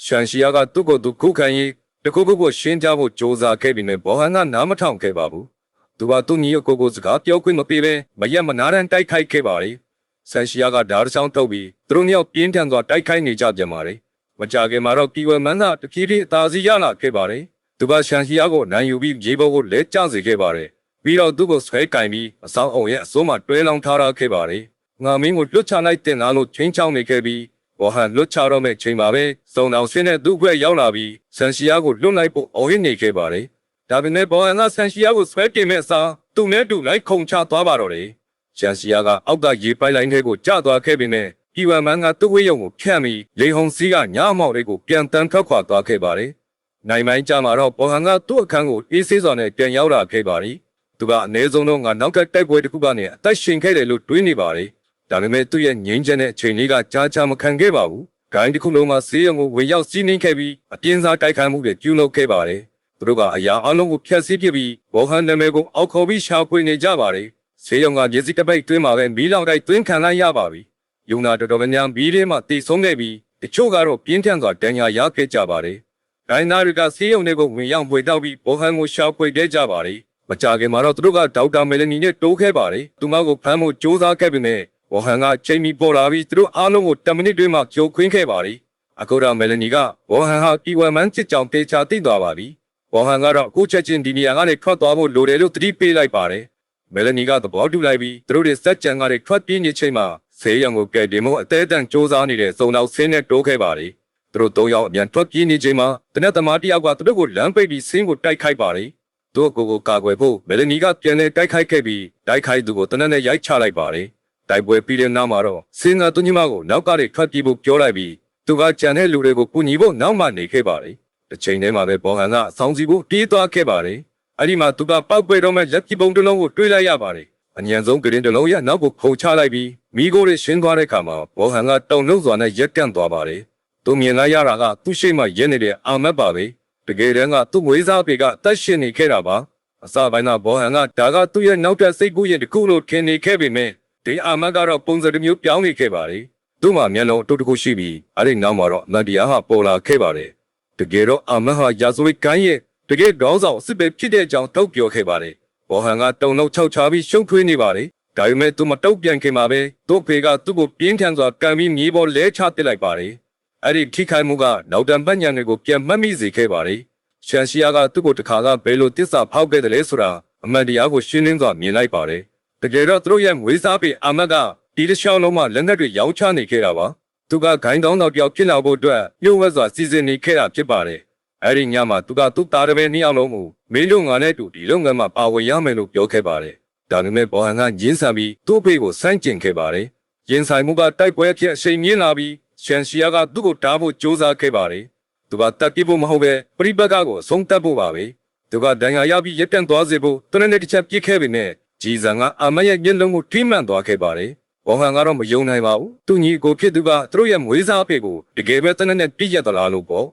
ရှန်ရှီယာကသူ့ကိုသူခုခံရေးတခုခုကိုရှင်းကြဖို့ကြိုးစားခဲ့ပြီးနဲ့ဘောဟန်ကနားမထောင်ခဲ့ပါဘူးသူကသူ့ညီကိုကိုစကားပြောခွင့်မပေးဘဲမရက်မနာတမ်းတိုက်ခိုက်ခဲ့ပါတယ်ဆန်ရှီယာကဓာတ်ချောင်းထုတ်ပြီးသူတို့နှစ်ယောက်ပြင်းထန်စွာတိုက်ခိုက်နေကြပြန်ပါတယ်။မကြခင်မှာတော့ကီဝဲမန်းသာတဖြည်းဖြည်းအသာစီရလာခဲ့ပါတယ်။သူကရှန်ရှီယာကိုနိုင်ယူပြီးရေဘောကိုလဲကျစေခဲ့ပါတယ်။ပြီးတော့သူ့ကိုဆွဲကင်ပြီးအဆောင်အောင်ရဲ့အစိုးမတွဲလောင်းထားရခဲ့ပါတယ်။ ငါမင်းကိုလွတ်ချလိုက်တင်လားလို့ချင်းချောင်းနေခဲ့ပြီးဘောဟန်လွတ်ချတော့မဲ့ချိန်မှာပဲစုံတော်ဆင်းတဲ့သူ့ဘက်ရောက်လာပြီးဆန်ရှီယာကိုလွတ်လိုက်ဖို့အော်ရင်းနေခဲ့ပါတယ်။ဒါပေမဲ့ဘောဟန်ကဆန်ရှီယာကိုဆွဲတင်မဲ့အစားသူ့နဲ့တူလိုက်ခုန်ချသွားပါတော့တယ်။ရှန်စီယာကအောက်ကရေပိုက်လိုင်းထဲကိုကျသွားခဲ့ပေမဲ့ဒီဝမ်မန်ကသူ့ဝေးရုံကိုဖြန့်ပြီးလေဟုံစီးကညအမောက်လေးကိုပြန်တန်းထွက်ခွာသွားခဲ့ပါတယ်။နိုင်မိုင်းကြမှာတော့ပေါ်ဟန်ကသူ့အခန်းကိုအေးဆေးစွာနဲ့ပြန်ရောက်လာခဲ့ပါတယ်။သူကအနည်းဆုံးတော့ငါနောက်ကတိုက်ပွဲတစ်ခုကနေအသက်ရှင်ခဲ့တယ်လို့တွေးနေပါတယ်။ ဒါပေမဲ့သူ့ရဲ့ငြိမ်းချမ်းတဲ့အချိန်လေးကကြားချမခံခဲ့ပါဘူး။ဂိုင်းတစ်ခုလုံးမှာဆေးရုံကိုဝင်ရောက်စီးနှင်းခဲ့ပြီးအပြင်းစားတိုက်ခိုက်မှုတွေပြုလုပ်ခဲ့ပါတယ်။သူတို့ကအရာအလုံးကိုဖျက်ဆီးပစ်ပြီးဘောဟန်နာမည်ကိုအောက်ခေါ်ပြီးရှာဖွေနေကြပါတယ်။ဆေးရုံကမျက်စိတစ်ပိတ်တွင်းမှာပဲမီးလောင်တိုက်တွင်းခံလိုက်ရပါပြီ။ယုံနာတော်တော်များများမီးထဲမှာတည်ဆုံးခဲ့ပြီးတချို့ကတော့ပြင်းထန်စွာဒဏ်ရာရခဲ့ကြပါတယ်။ဒိုင်နာတွေကဆေးရုံတွေကိုဝင်ရောက်ပွေတောက်ပြီးဘောဟန်ကိုရှာဖွေခဲ့ကြပါတယ်။မကြခင်မှာတော့သူတို့ကဒေါက်တာမယ်လနီနဲ့တိုးခဲ့ပါတယ်။သူမကိုဖမ်းဖို့ကြိုးစားခဲ့ပေမဲ့ ဘောဟန်ကချိန်မီပေါ်လာပြီးသူတို့အားလုံးကို10မိနစ်တွင်းမှာကြိုခွင်းခဲ့ပါတယ်။အခုတော့မယ်လနီကဘောဟန်ဟာဒီဝမ်မန်ချစ်ကြောင်တေချာသိသွားပါပြီ။ဘောဟန်ကတော့အခုချက်ချင်းဒီနေရာကနေထွက်သွားဖို့လိုတယ်လို့သတိပေးလိုက်ပါတယ်။မယ်လနီကသဘောတူလိုက်ပြီးသူတို့တွေစက်ကြံကတွေထွက်ပြေးနေချိန်မှာဆေးရုံကိုကယ်တင်ဖို့အသေးအတန်စ조사နေတဲ့စုံတော်ဆင်းနဲ့တိုးခဲ့ပါတယ်။သူတို့သုံးယောက်အမြန်ထွက်ပြေးနေချိန်မှာတနက်သမားတစ်ယောက်ကသူတို့ကိုလမ်းပိတ်ပြီးဆင်းကိုတိုက်ခိုက်ပါတယ်။သူ့ကိုယ်ကိုကာကွယ်ဖို့မယ်လနီကပြန်လဲတိုက်ခိုက်ခဲ့ပြီးတိုက်ခိုက်သူကိုတနက်နဲ့ရိုက်ချလိုက်ပါတယ်။ တိုက်ပွဲပြီးတဲ့နောက်မှာတော့ဆင်းကသူညီမကိုနောက်ကနေထွက်ပြေးဖို့ပြောလိုက်ပြီးသူကကြံတဲ့လူတွေကိုကူညီဖို့နောက်မှနေခဲ့ပါတယ်။တစ်ချိန်တည်းမှာပဲဘောဟန်ကအဆောင်စီဖို့ပြေးသွားခဲ့ပါတယ်။ အဲ့ဒီမှာသူကပောက်ပွေတော့မဲ့လက်ပပုံတစ်လုံးကိုတွေးလိုက်ရပါတယ်။အញ្ញံဆုံးကရင်တစ်လုံးရဲ့နောက်ကိုခုန်ချလိုက်ပြီးမိโก้တွေရှင်းသွားတဲ့အခါမှာဘောဟန်ကတုံလုံးစွာနဲ့ရက်တန့်သွားပါတယ်။သူမြင်လိုက်ရတာကသူ့ရှိမှရဲနေတဲ့အာမတ်ပါပဲ။တကယ်တမ်းကသူ့ငွေစားပေကအသက်ရှင်နေခဲ့တာပါ။အစပိုင်းကဘောဟန်ကဒါကသူ့ရဲ့နောက်ထပ်စိတ်ကူးရင်တစ်ခုလို့ထင်နေခဲ့ပေမဲ့ ဒီအာမတ်ကတော့ပုံစံတစ်မျိုးပြောင်းနေခဲ့ပါတယ်။သူ့မှာမျက်လုံးအတုတ်တစ်ခုရှိပြီးအဲ့ဒီနောက်မှာတော့အမတ်တရားဟာပေါ်လာခဲ့ပါတယ်။တကယ်တော့အာမတ်ဟာရာဇဝတ်ကိုင်းရဲ့တကယ်ခေါင်းဆောင်အစ်စ်ပဲဖြစ်တဲ့အကြောင်းတောက်ပြောခဲ့ပါတယ်။ဘောဟန်ကတုံလုံးချောက်ချပြီးရှုံထွေးနေပါတယ်။ဒါပေမဲ့သူမတုတ်ပြန်ခင်မှာပဲသူ့ဖေကသူ့ကိုပြင်းထန်စွာကန်ပြီးမြေပေါ်လဲချပစ်လိုက်ပါတယ်။အဲ့ဒီထိခိုက်မှုကနောက်တံပတ်ညံတွေကိုပြန်မှတ်မိစေခဲ့ပါတယ်။ရှန်ရှီယာကသူ့ကိုတခါကဘယ်လိုတစ္ဆာဖောက်ခဲ့တယ်လဲဆိုတာအမှန်တရားကိုရှင်းလင်းစွာမြင်လိုက်ပါတယ်။ တကယ်တော့သူတို့ရဲ့ငွေစားပေအာမတ်ကဒီတစ်လျှောက်လုံးမှာလက်နက်တွေရောင်းချနေခဲ့တာပါသူကဂိုင်းတောင်းတော်တယောက်ဖြစ်လာဖို့အတွက်ညှို့ဝဲစွာစီစဉ်နေခဲ့တာဖြစ်ပါတယ်အဲ့ဒီညမှာသူကသူ့သားတစ်ပည့်နှစ်ယောက်လုံးကိုမင်းတို့ငါနဲ့တူဒီလုပ်ငန်းမှာပါဝင်ရမယ်လို့ပြောခဲ့ပါတယ်ဒါပေမဲ့ဘောဟန်ကရင်းဆန်ပြီးသူ့အဖေကိုစန့်ကျင်ခဲ့ပါတယ်ရင်ဆိုင်မှုကတိုက်ပွဲဖြစ်အချိန်မြင့်လာပြီးရှန်ရှီယာကသူ့ကိုတားဖို့ကြိုးစားခဲ့ပါတယ်သူကတက်ပြဖို့မဟုတ်ပဲပြိပက္ခကိုအဆုံးသတ်ဖို့ပါပဲသူကဒဏ်ရာရပြီးရက်ပြန်သွားစေဖို့တနက်နေ့တစ်ချက်ပြစ်ခဲ့ပေမဲ့ ဂျီဇန်ကအမရဲ့မျက်လုံးကိုထိမှန်သွားခဲ့ပါတယ်ဘောဟန်ကတော့မယုံနိုင်ပါဘူးသူညီကိုဖြစ်သူကသူတို့ရဲ့မွေးစားအဖေကိုတကယ်ပဲတနက်နဲ့ပြည့်ရသလားလို့ပေါ့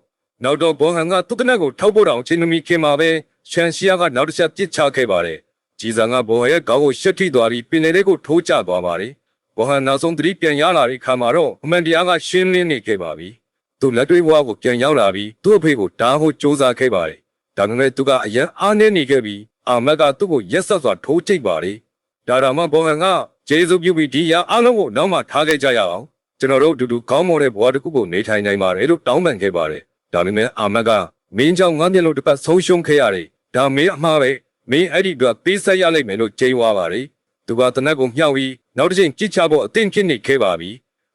နောက်တော့ဘောဟန်ကသူ့တနက်ကိုထောက်ဖို့တောင်အချိန်မမီခင်မှာပဲရှန်ရှီယာကနောက်တစ်ချက်ပြစ်ချခဲ့ပါတယ်ဂျီဇန်ကဘောဟန်ရဲ့ခေါင်းကိုရှက်ထိသွားပြီးပင်လယ်လေးကိုထိုးကျသွားပါတယ်ဘောဟန်နောက်ဆုံးသတိပြန်ရလာတဲ့ခါမှာတော့အမှန်တရားကရှင်းလင်းနေခဲ့ပါပြီသူလက်တွေးဘဝကိုပြန်ရောက်လာပြီးသူ့အဖေကိုတားဖို့ကြိုးစားခဲ့ပါတယ်ဒါပေမဲ့သူကအရန်အားနည်းနေခဲ့ပြီး အာမတ်ကသူ့ကိုရက်ဆက်စွာထိုးချိတ်ပါတယ်ဒါတော့မှဘောဟန်ကဂျေဇုပြုပြီးဒီရအားလုံးကိုနောက်မှထားခဲ့ကြရအောင်ကျွန်တော်တို့အတူတူကောင်းမွန်တဲ့ဘဝတစ်ခုကိုနေထိုင်နိုင်ပါတယ်လို့တောင်းပန်ခဲ့ပါတယ်ဒါပေမဲ့အာမတ်ကမင်းကြောင့်ငါမျက်လုံးတစ်ပတ်ဆုံးရှုံးခဲ့ရတယ်ဒါမင်းအမှားပဲမင်းအဲ့ဒီအတွက်ပေးဆက်ရလိမ့်မယ်လို့ကြိမ်းဝါပါတယ်သူကတနက်ကိုမြှောက်ပြီးနောက်တစ်ချိန်ကြစ်ချဖို့အသင့်ဖြစ်နေခဲ့ပါပြီ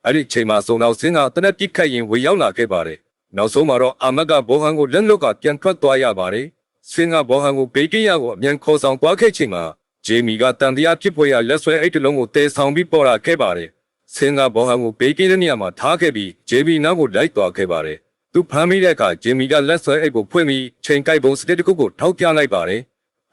အဲ့ဒီချိန်မှာစုံတော်စင်းကတနက်ပြစ်ခတ်ရင်ဝေရောက်လာခဲ့ပါတယ်နောက်ဆုံးမှာတော့အာမတ်ကဘောဟန်ကိုလက်လွတ်ကပြန်ထွက်သွားရပါတယ် စင်းကဘောဟန်ကိုဘေးကင်းရကိုအမြန်ခေါ်ဆောင်သွားခဲ့ချိန်မှာဂျေမီကတန်တရားဖြစ်ဖွယ်ရလက်ဆွဲအိတ်တလုံးကိုတဲဆောင်ပြီးပေါ်လာခဲ့ပါတယ်စင်းကဘောဟန်ကိုဘေးကင်းတဲ့နေရာမှာထားခဲ့ပြီးဂျေမီနောက်ကိုလိုက်သွားခဲ့ပါတယ်သူဖမ်းမိတဲ့အခါဂျေမီကလက်ဆွဲအိတ်ကိုဖွင့်ပြီးချိန်ကိုက်ပုံစတစ်တစ်ခုကိုထောက်ပြလိုက်ပါတယ်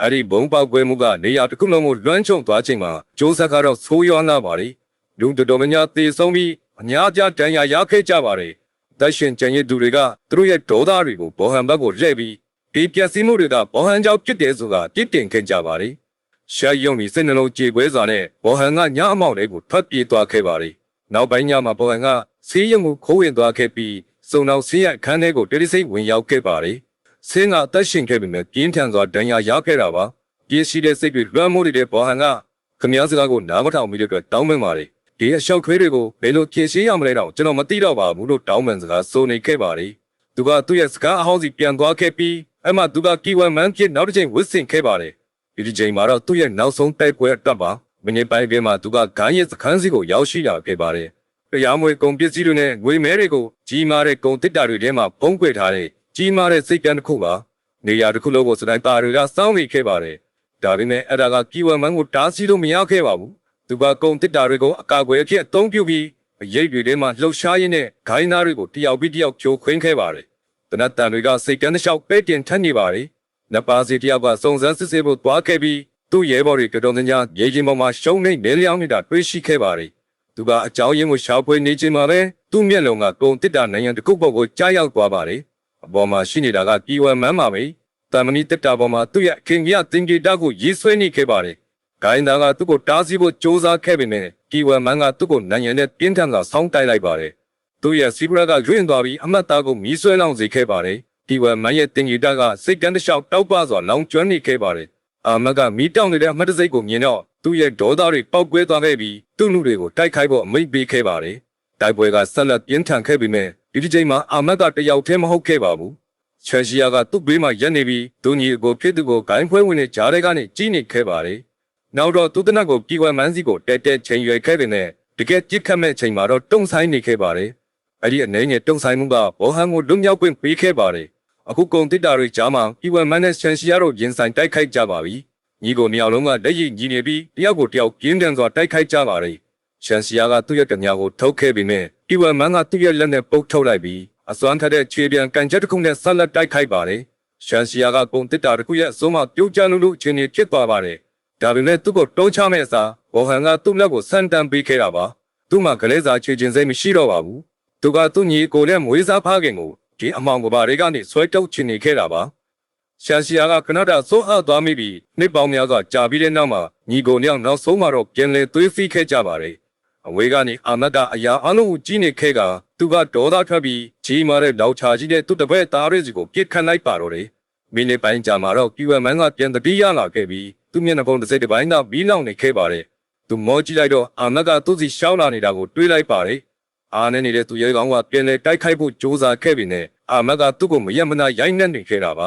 အဲ့ဒီဘုံပေါက်ကွဲမှုကနေရာတစ်ခုလုံးကိုလွှမ်းခြုံသွားချိန်မှာဂျိုးဆက်ကတော့ဆိုးရွားလာပါတယ်လူတော်တော်များများသေဆုံးပြီးအများကြားတန်ရာရခဲ့ကြပါတယ်တက်ရှင်ကျန်ရည်သူတွေကသူတို့ရဲ့ဒေါသတွေကိုဘောဟန်ဘက်ကိုလှည့်ပြီး ဒီပျက်စီးမှုတွေကဘောဟန်ကြောင့်ဖြစ်တယ်ဆိုတာပြစ်တင်ခဲ့ကြပါတယ်ရှာယုံပြီးစိတ်နှလုံးကြေကွဲစွာနဲ့ဘောဟန်ကညအမောက်လေးကိုထွက်ပြေးသွားခဲ့ပါတယ်နောက်ပိုင်းညမှာဘောဟန်ကဆေးရုံကိုခိုးဝင်သွားခဲ့ပြီးစုံနောက်ဆေးရအခန်းထဲကိုတိတိစိတ်ဝင်ရောက်ခဲ့ပါတယ်ဆင်းကအသက်ရှင်ခဲ့ပေမဲ့ပြင်းထန်စွာဒဏ်ရာရခဲ့တာပါပြင်းရှိတဲ့စိတ်တွေလွှမ်းမိုးနေတဲ့ဘောဟန်ကခမည်းစကားကိုနားမထောင်မိတဲ့အတွက်တောင်းပန်ပါတယ်ဒီအလျှောက်ခွေးတွေကိုဘယ်လိုဖြည့်ရှင်းရမလဲတော့ကျွန်တော်မသိတော့ပါဘူးလို့တောင်းပန်စကားဆိုနေခဲ့ပါတယ်သူကသူ့ရဲ့စကားအဟောင်းစီပြန်သွားခဲ့ပြီး အမှသူကကီဝမ်မန်ဖြစ်နောက်တစ်ချိန်ဝစ်ဆင်ခဲ့ပါတယ်ဒီဒီချိန်မှာတော့သူ့ရဲ့နောက်ဆုံးတိုက်ပွဲအတွက်ပါမိနစ်ပိုင်းပြင်မှာသူကဂိုင်းရဲ့စခန်းစီကိုရောက်ရှိလာခဲ့ပါတယ်တရားမွေကုန်ပစ္စည်းတွေနဲ့ငွေမဲတွေကိုကြီးမားတဲ့ကုန်တစ်တာတွေထဲမှာပုံကွယ်ထားတဲ့ကြီးမားတဲ့စိတ်ကန်းတစ်ခုပါနေရာတစ်ခုလုံးကိုစတိုင်းပါတွေကစောင်းနေခဲ့ပါတယ်ဒါပေမဲ့အဲ့ဒါကကီဝမ်မန်ကိုတားဆီးလို့မရခဲ့ပါဘူးသူကကုန်တစ်တာတွေကိုအကာအကွယ်အဖြစ်အသုံးပြုပြီးရိပ်တွေထဲမှာလှုပ်ရှားရင်းနဲ့ဂိုင်းသားတွေကိုတယောက်ပြီးတယောက်ဖြိုခွင်းခဲ့ပါတယ် တနတ်တန်တွေကစိတ်ကန်းတစ်လျှောက်ပဲ့တင်ထက်နေပါတယ်နပါစီတယောက်ကစုံစမ်းစစ်ဆေးဖို့သွားခဲ့ပြီးသူ့ရဲဘော်တွေတော်တော်များများရေချင်းပေါ်မှာရှုံးနေနေလျောင်းနေတာတွေ့ရှိခဲ့ပါတယ်သူကအကြောင်းရင်းကိုရှာဖွေနေချိန်မှာပဲသူ့မျက်လုံးကကုန်တစ်တာနိုင်ငံတစ်ခုပေါ်ကိုကြားရောက်သွားပါတယ်အပေါ်မှာရှိနေတာကကီဝမ်မန်းပါပဲတမနီတစ်တာပေါ်မှာသူ့ရဲ့ခင်ကြီးတင်ကြီးတာကိုရေးဆွဲနေခဲ့ပါတယ်ဂိုင်းသားကသူ့ကိုတားဆီးဖို့ကြိုးစားခဲ့ပေမဲ့ကီဝမ်မန်းကသူ့ကိုနိုင်ငံနဲ့ပြင်းထန်စွာဆောင်းတိုက်လိုက်ပါတယ် သူ့ရဲ့စီဘရာကရွင့်သွားပြီးအမတ်သားကိုမီးဆွဲလောင်စေခဲ့ပါတယ်ဒီဝမ်မန်ရဲ့တင်ကြီးတာကစိတ်ကန်းတစ်လျှောက်တောက်ပစွာလောင်ကျွမ်းနေခဲ့ပါတယ်အာမတ်ကမီးတောင်နေတဲ့အမှတ်တစိတ်ကိုမြင်တော့သူ့ရဲ့ဒေါသတွေပောက်ကွဲသွားခဲ့ပြီးသူ့လူတွေကိုတိုက်ခိုက်ဖို့အမိန့်ပေးခဲ့ပါတယ်တိုက်ပွဲကဆက်လက်ပြင်းထန်ခဲ့ပေမဲ့ဒီဒီချိန်မှာအာမတ်ကတယောက်တည်းမဟုတ်ခဲ့ပါဘူးချန်ရှီယာကသူ့ဘေးမှာရက်နေပြီးသူညီကိုဖြစ်သူကိုဂိုင်းဖွဲဝင်နဲ့ဂျားတဲ့ကနေကြီးနေခဲ့ပါတယ်နောက်တော့သူတနက်ကိုပြည်ဝမ်မန်းစီကိုတဲတဲချိန်ရွယ်ခဲ့ပေမဲ့တကယ်ကြစ်ခတ်မဲ့ချိန်မှာတော့တုံဆိုင်နေခဲ့ပါတယ် အဲ့ဒီအနေနဲ့တုံဆိုင်မှုကဘောဟန်ကိုလွတ်မြောက်ခွင့်ပေးခဲ့ပါတယ်အခုကုန်တစ်တာတွေကြားမှာပြည်ဝမ်မန်းနဲ့ချန်ရှီယာတို့ရင်ဆိုင်တိုက်ခိုက်ကြပါပြီညီကိုမြောက်လုံးကလက်ရည်ညီနေပြီးတယောက်ကိုတယောက်ပြင်းထန်စွာတိုက်ခိုက်ကြပါတယ်ချန်ရှီယာကသူ့ရဲ့ကညာကိုထုတ်ခဲ့ပြီးမြဲပြည်ဝမ်မန်းကသူ့ရဲ့လက်နဲ့ပုတ်ထုတ်လိုက်ပြီးအစွမ်းထက်တဲ့ခြေပြန်ကန်ချက်တစ်ခုနဲ့ဆက်လက်တိုက်ခိုက်ပါတယ်ရှန်ရှီယာကကုန်တစ်တာတစ်ခုရဲ့အစိုးမပြုတ်ကျလို့လို့အခြေအနေဖြစ်သွားပါတယ်ဒါပေမဲ့သူ့ကိုတုံးချမဲ့အစားဘောဟန်ကသူ့လက်ကိုဆန်တန်ပေးခဲ့တာပါသူ့မှာကလေးစားချေခြင်းစိတ်မရှိတော့ပါဘူး သူကသူ့ညီကိုနဲ့မွေးစားဖခင်ကိုဒီအမောင်ကဘာတွေကနေဆွဲတုပ်ချင်နေခဲ့တာပါရှာစီယာကကနဒါစိုးအားသွားမိပြီးနှစ်ပေါင်းများစွာကြာပြီးတဲ့နောက်မှာညီကိုနှစ်ယောက်နောက်ဆုံးမှာတော့ပြန်လေသွေးဖိခဲ့ကြပါတယ်အဝေးကနေအာမတ်ကအရာအလုံးကိုကြီးနေခဲ့ကသူကဒေါသထွက်ပြီးကြီးမားတဲ့လောက်ချာကြီးတဲ့သူ့တပည့်သားရဲစီကိုပြစ်ခတ်လိုက်ပါတော့တယ်မိနစ်ပိုင်းကြာမှာတော့ကျူဝမ်မန်ကပြန်တတိရလာခဲ့ပြီးသူ့မျက်နှာပုံတစ်စိတ်တစ်ပိုင်းတော့မီးလောင်နေခဲ့ပါတယ်သူမောကြည့်လိုက်တော့အာမတ်ကသူ့စီရှောင်းလာနေတာကိုတွေးလိုက်ပါတယ် အာနဲ့နေတဲ့သူရဲကောင်ကပြန်လေတိုက်ခိုက်ဖို့ကြိုးစားခဲ့ပြီးနဲ့အာမတ်ကသူ့ကိုမရက်မနာရိုက်နှက်နေခဲ့တာပါ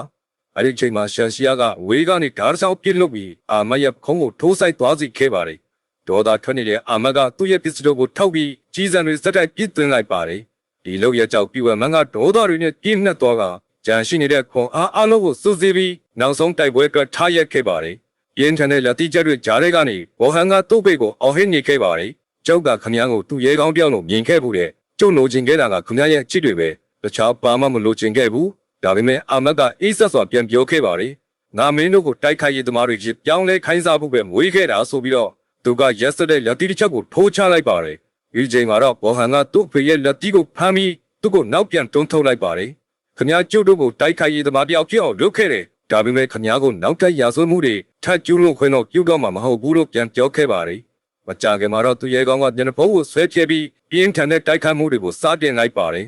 အဲ့ဒီချိန်မှာရှန်ရှီယာကဝေးကနေဓာတ်ဆောင်ပြစ်လုပ်ပြီးအာမတ်ရဲ့ခုံးကိုထိုးဆိုင်သွားစီခဲ့ပါတယ်ဒေါသထွက်နေတဲ့အာမတ်ကသူ့ရဲ့ပစ္စတိုကိုထောက်ပြီးကြီးစံတွေစက်တိုက်ပစ်သွင်းလိုက်ပါတယ်ဒီလောက်ရကြောက်ပြဝမန်းကဒေါသတွေနဲ့ပြင်းနှက်သွားကကြံရှိနေတဲ့ခွန်အားအလုံးကိုစုစည်းပြီးနောက်ဆုံးတိုက်ပွဲအတွက်ထားရက်ခဲ့ပါတယ်ပြင်းထန်တဲ့လက်တိကျတွေကြားထဲကနေဘောဟန်ကသူ့ဖေကိုအော်ဟစ်နေခဲ့ပါတယ် ကျောက်ကခမည်းကိုသူ့ရဲကောင်းပြောင်းလို့မြင်ခဲ့ဘူးတဲ့ကျုပ်လိုချင်ခဲ့တာကခမည်းရဲ့ချစ်တွေပဲတခြားဘာမှမလိုချင်ခဲ့ဘူးဒါပေမဲ့အာမတ်ကအေးဆက်စွာပြန်ပြောခဲ့ပါတယ်ငါမင်းတို့ကိုတိုက်ခိုက်ရေးသမားတွေကြီးပြောင်းလဲခိုင်းစားဖို့ပဲမွေးခဲ့တာဆိုပြီးတော့သူကရက်စတဲ့လက်တိတစ်ချက်ကိုထိုးချလိုက်ပါတယ်ဒီချိန်မှာတော့ဘောဟန်ကသူ့ဖေရဲ့လက်တီကိုဖမ်းပြီးသူ့ကိုနောက်ပြန်တွန်းထုတ်လိုက်ပါတယ်ခမည်းကျုပ်တို့ကိုတိုက်ခိုက်ရေးသမားတယောက်ဖြစ်အောင်လုပ်ခဲ့တယ်ဒါပေမဲ့ခမည်းကိုနောက်ထပ်ရာဇဝတ်မှုတွေထပ်ကျူးလွန်ခွင့်တော့ပြုတော့မှာမဟုတ်ဘူးလို့ပြန်ပြောခဲ့ပါတယ် မကြခင်မှာတော့သူရဲကောင်းကညနေဖို့ကိုဆွဲပြဲပြီးပြင်းထန်တဲ့တိုက်ခိုက်မှုတွေကိုစတင်လိုက်ပါတယ်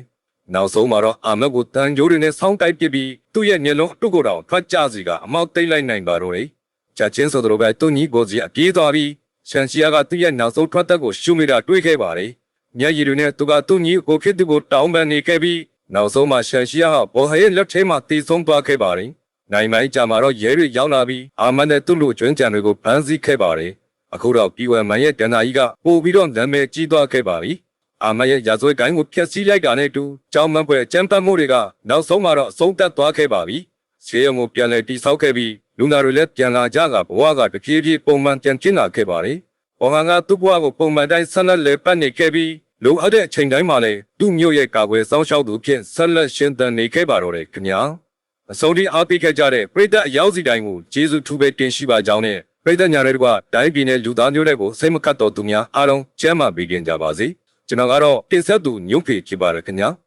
နောက်ဆုံးမှာတော့အာမတ်ကိုတန်ကြိုးတွေနဲ့ဆောင်းတိုက်ပစ်ပြီးသူ့ရဲ့မျက်လုံးအတုကိုတောင်ထွက်ကြစီကအမောက်သိမ့်လိုက်နိုင်ပါတော့တယ်။ကြာချင်းဆိုတို့ပဲသူ့ညီကိုစီအပြေးသွားပြီးရှန်ရှီယာကသူ့ရဲ့နောက်ဆုံးထွက်သက်ကိုရှုမိတာတွေးခဲ့ပါတယ်။မျက်ရည်တွေနဲ့သူကသူ့ညီကိုဖြစ်သူကိုတောင်းပန်နေခဲ့ပြီးနောက်ဆုံးမှာရှန်ရှီယာကဘောဟရဲ့လက်ထဲမှာတီဆုံးသွားခဲ့ပါတယ်။နိုင်မိုင်းကြာမှာတော့ရဲတွေရောက်လာပြီးအာမတ်နဲ့သူ့လူကျွမ်းကြံတွေကိုဖမ်းဆီးခဲ့ပါတယ်။ အခုတော့ပြည်ဝမန်ရဲ့တန်နာကြီးကပို့ပြီးတော့နာမည်ကြီးသွားခဲ့ပါပြီ။အာမတ်ရဲ့ရာဇဝတ်ကိုင်းကိုဖျက်ဆီးလိုက်တာနဲ့အတူကြောင်းမပွဲကျမ်းပတ်မှုတွေကနောက်ဆုံးမှာတော့အဆုံးသတ်သွားခဲ့ပါပြီ။ဆေးရုံကိုပြန်လည်တိဆောက်ခဲ့ပြီးလူနာတွေလည်းပြန်လာကြကဘဝကတပြေးပြေးပုံမှန်ပြန်ကျင်းလာခဲ့ပါတယ်။ဘောဟန်ကသူ့ဘဝကိုပုံမှန်တိုင်းဆက်လက်လည်ပတ်နေခဲ့ပြီးလိုအပ်တဲ့အချိန်တိုင်းမှာလည်းသူ့မျိုးရဲ့ကာကွယ်စောင့်ရှောက်သူဖြင့်ဆက်လက်ရှင်သန်နေခဲ့ပါတော့တယ်ခင်ဗျာ။အဆုံးထိအားပေးခဲ့ကြတဲ့ပရိသတ်အယောက်စီတိုင်းကိုကျေးဇူးထူးပဲတင်ရှိပါကြောင်းနဲ့ ပရိသတ်ညာတွေကတိုင်းပြည်နဲ့လူသားမျိုးတွေကိုစိတ်မကပ်တော်သူများအားလုံးကျမ်းမာပေးကြပါစေ။ကျွန်တော်ကတော့တင်ဆက်သူညုံဖေဖြစ်ပါရခင်ဗျာ။